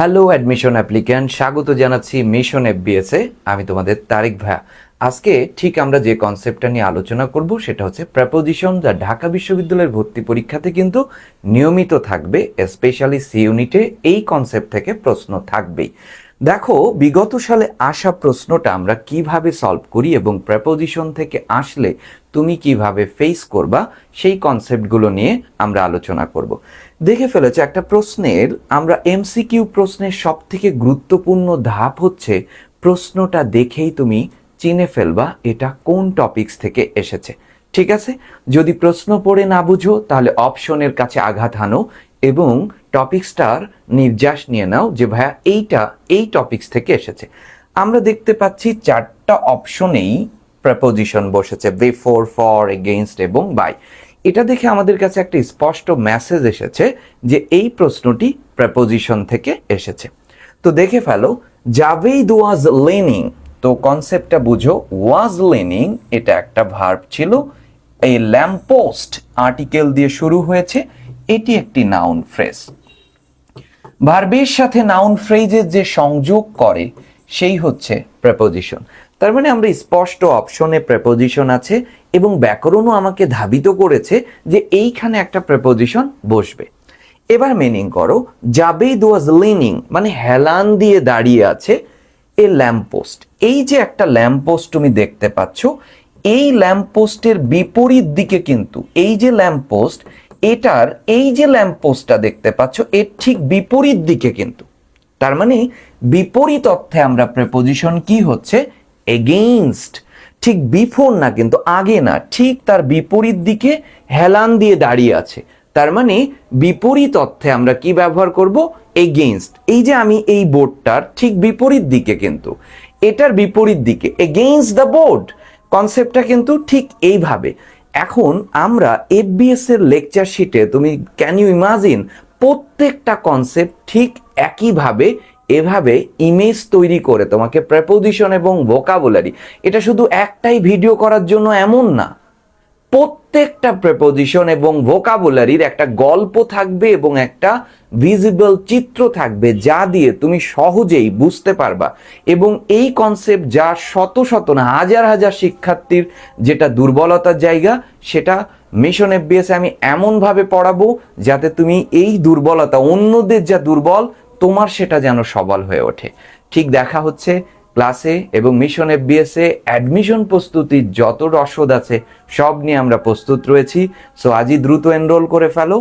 Hello admission applicant, স্বাগত জানাচ্ছি mission FBS এ। আমি তোমাদের তারিক ভাইয়া। আজকে ঠিক আমরা যে কনসেপ্টটা নিয়ে আলোচনা করব সেটা হচ্ছে প্রেপোজিশন যা ঢাকা বিশ্ববিদ্যালয়ের ভর্তি পরীক্ষাতে কিন্তু নিয়মিত থাকবে স্পেশালি সি ইউনিটে এই কনসেপ্ট থেকে প্রশ্ন থাকবেই। দেখো, বিগত সালে আসা প্রশ্নটা আমরা কীভাবে সলভ করি এবং প্রেপোজিশন থেকে আসলে তুমি কীভাবে ফেস করবা, সেই কনসেপ্টগুলো নিয়ে আমরা আলোচনা করব। দেখে ফেলেছে, একটা প্রশ্নের আমরা এমসিকিউ প্রশ্নের সব থেকে গুরুত্বপূর্ণ ধাপ হচ্ছে প্রশ্নটা দেখেই তুমি চিনে ফেলবা এটা কোন টপিকস থেকে এসেছে। ঠিক আছে? যদি প্রশ্ন পড়ে না বুঝো, তাহলে অপশনের কাছে আঘাত হানো এবং টপিক্সটার নির্যাস নিয়ে নাও যে, ভাইয়া, এইটা, এই টপিক্স থেকে এসেছে। আমরা দেখতে পাচ্ছি চারটা অপশনেই প্রেপোজিশন বসেছে বিফোর ফর এগেইনস্ট এবং বাই এটা দেখে আমাদের কাছে একটা স্পষ্ট মেসেজ এসেছে যে, এই প্রশ্নটি প্রেপোজিশন থেকে এসেছে। তো দেখে ফেলো জাভেদ ওয়াজ লেনিং তো কনসেপ্টটা বুঝো ওয়াজ লেনিং এটা একটা ভার্ব ছিল। এই ল্যাম্পোস্ট আর্টিকেল দিয়ে শুরু হয়েছে, এটি একটি নাউন ফ্রেজ ভার্বের সাথে নাউন ফ্রেজের যে সংযোগ করে, সেই হচ্ছে প্রেপোজিশন তার মানে আমরা স্পষ্ট অপশনে প্রেপোজিশন আছে এবং ব্যাকরণও আমাকে ধাবিত করেছে যে এইখানে একটা প্রেপোজিশন বসবে। এবার মিনিং করো, জাবেদ ওয়াজ লিনিং মানে হেলান দিয়ে দাঁড়িয়ে আছে এ ল্যাম্পপোস্ট এই যে একটা ল্যাম্পপোস্ট তুমি দেখতে পাচ্ছ, এই ল্যাম্পপোস্টের বিপরীত দিকে কিন্তু, এই যে ল্যাম্পপোস্ট এটার এই যে ল্যাম্প ল্যাম্পপোস্টটা দেখতে পাচ্ছ, এর ঠিক বিপরীত দিকে কিন্তু। তার মানে বিপরীত অর্থে আমরা প্রেপোজিশন কি হচ্ছে? এগেইনস্ট ঠিক বিফোর না কিন্তু আগে না, ঠিক তার বিপরীত দিকে হেলান দিয়ে দাঁড়িয়ে আছে। তার মানে বিপরীত অর্থে আমরা কি ব্যবহার করব? এগেইনস্ট এই যে আমি এই বোর্ডটার ঠিক বিপরীত দিকে কিন্তু, এটার বিপরীত দিকে এগেইনস্ট দ্য বোর্ড কনসেপ্টটা কিন্তু ঠিক এইভাবে। এখন আমরা এফবিএস এর লেকচার শিটে তুমি ক্যান ইউ ইমাজিন প্রত্যেকটা কনসেপ্ট ঠিক একইভাবে, এভাবে ইমেজ তৈরি করে তোমাকে প্রেপোজিশন এবং ভোকাবুলারি এটা শুধু একটাই ভিডিও করার জন্য এমন না। প্রত্যেকটা প্রেপোজিশন এবং ভোকাবুলারির একটা গল্প থাকবে এবং একটা ভিজিবল চিত্র থাকবে যা দিয়ে তুমি সহজেই বুঝতে পারবা। এবং এই কনসেপ্ট যা শত শত না, হাজার হাজার শিক্ষার্থীর যেটা দুর্বলতার জায়গা, সেটা মিশন এফবিএসে আমি এমনভাবে পড়াবো যাতে তুমি এই দুর্বলতা, অন্যদের যা দুর্বল, তোমার সেটা যেন সবল হয়ে ওঠে। ঠিক দেখা হচ্ছে ক্লাসে এবং মিশন এফবিএস এ অ্যাডমিশন প্রস্তুতির যত রসদ আছে, সব নিয়ে আমরা প্রস্তুত রয়েছি। সো আজই দ্রুত এনরোল করে ফেলো।